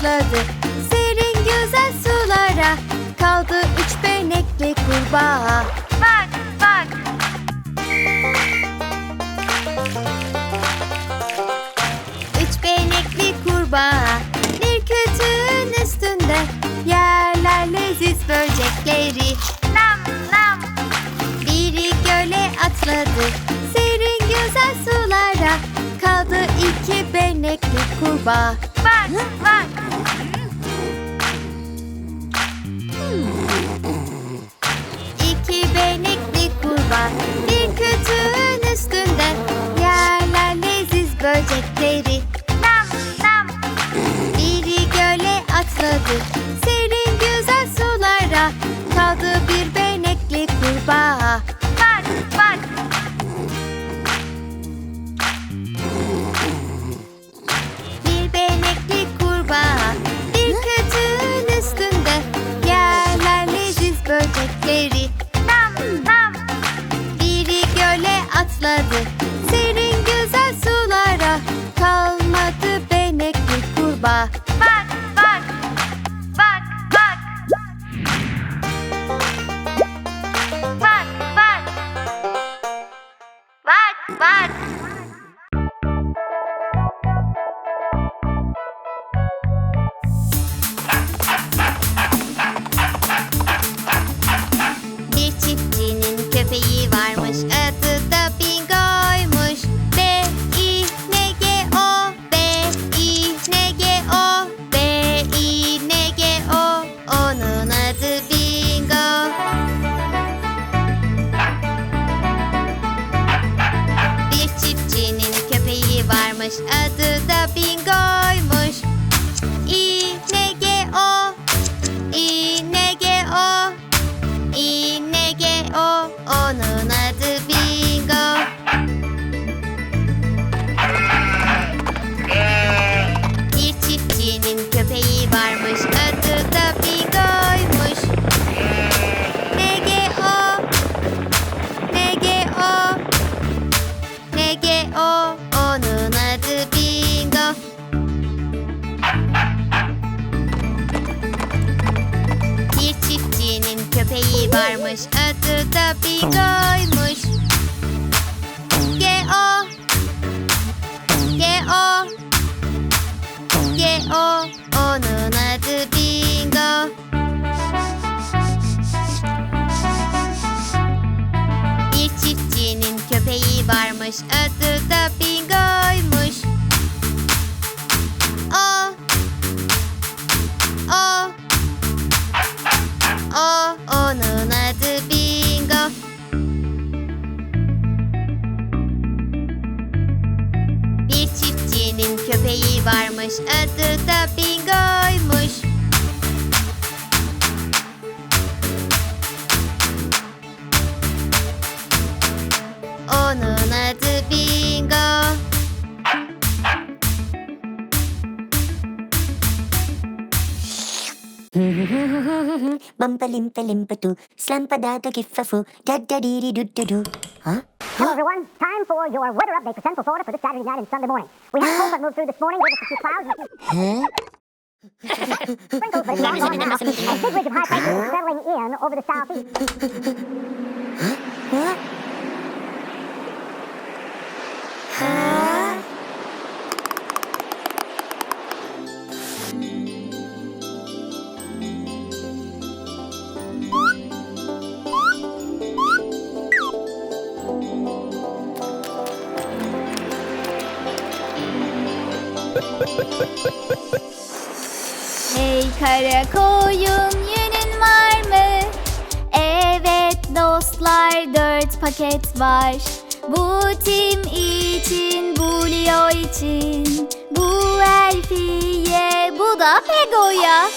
atladı Serin güzel sulara Kaldı üç benekli kurbağa. Bak bak. Üç benekli kurbağa Bir kütüğün üstünde Yerler leziz böcekleri. Nam nam. Biri göle atladı Serin güzel sulara Kaldı iki benekli kurbağa. Bak bak kurbağa Bir kütüğün üstünde Yerler leziz böcekleri. Nam nam Biri göle atladı. Serin güzel sulara Kaldı bir benekli kurbağa wish at da da dee dee doo doo doo. Huh? Hello, everyone. Time for your weather update for Central Florida for this Saturday night and Sunday morning. We had a cold front moved through this morning, gave us a few clouds and a few sprinkles, but it's long gone now. A big ridge of high pressure settling in over the southeast. What? Paket var. Bu Tim için, bu Leo için, bu Elfiye, bu da Pego'ya.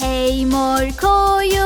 Hey mor koyun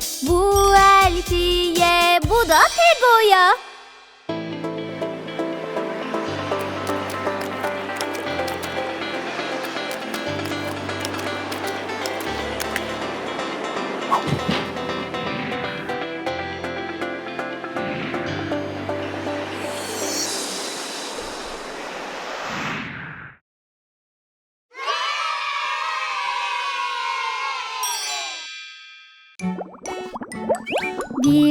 bu Elfiye, bu da Pego'ya.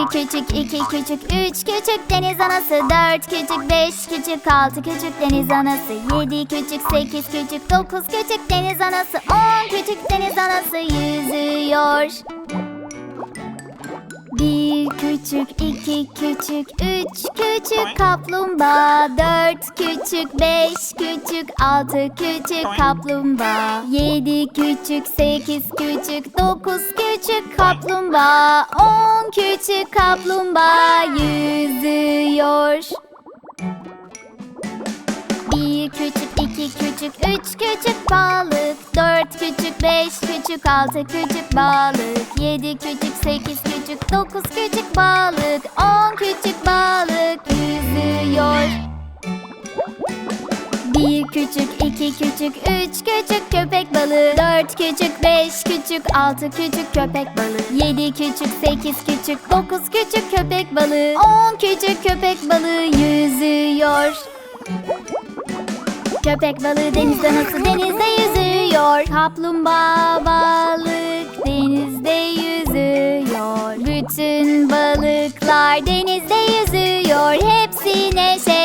Bir küçük, iki küçük, üç küçük deniz anası Dört küçük, beş küçük, altı küçük deniz anası Yedi küçük, sekiz küçük, dokuz küçük deniz anası On küçük deniz anası yüzüyor. Bir küçük, iki küçük, üç küçük kaplumbağa Dört küçük, beş küçük, altı küçük kaplumbağa Yedi küçük, sekiz küçük, dokuz küçük kaplumbağa On küçük kaplumbağa yüzüyor. Bir küçük, iki küçük, üç küçük balık. Dört küçük, beş küçük, altı küçük balık. Yedi küçük, sekiz küçük, dokuz küçük balık. On küçük balık yüzüyor. Bir küçük, iki küçük, üç küçük Dört küçük, beş küçük, altı küçük köpek balığı. Yedi küçük, sekiz küçük, dokuz küçük köpek balığı. On küçük köpek balığı yüzüyor. Köpek balığı denizde nasıl denizde yüzüyor. Kaplumbağa balık denizde yüzüyor. Bütün balıklar denizde yüzüyor. Hepsi neşeyle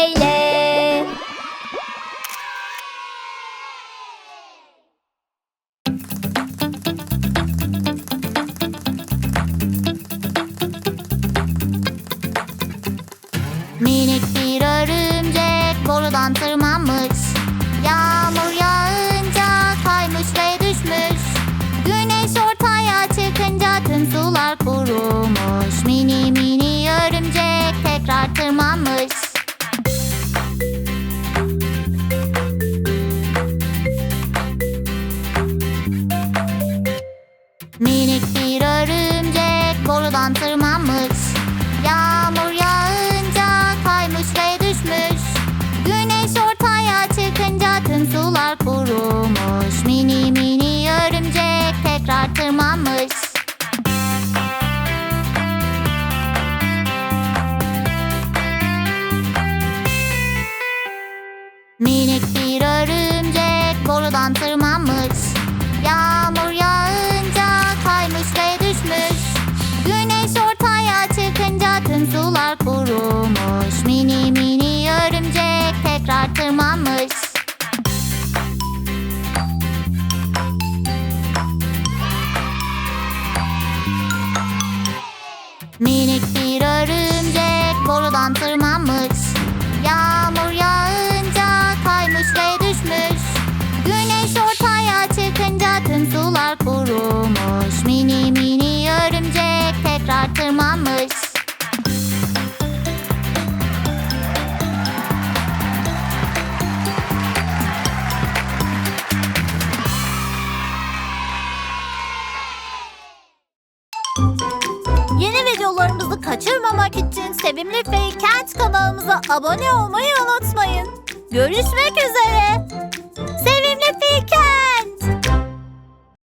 abone olmayı unutmayın. Görüşmek üzere.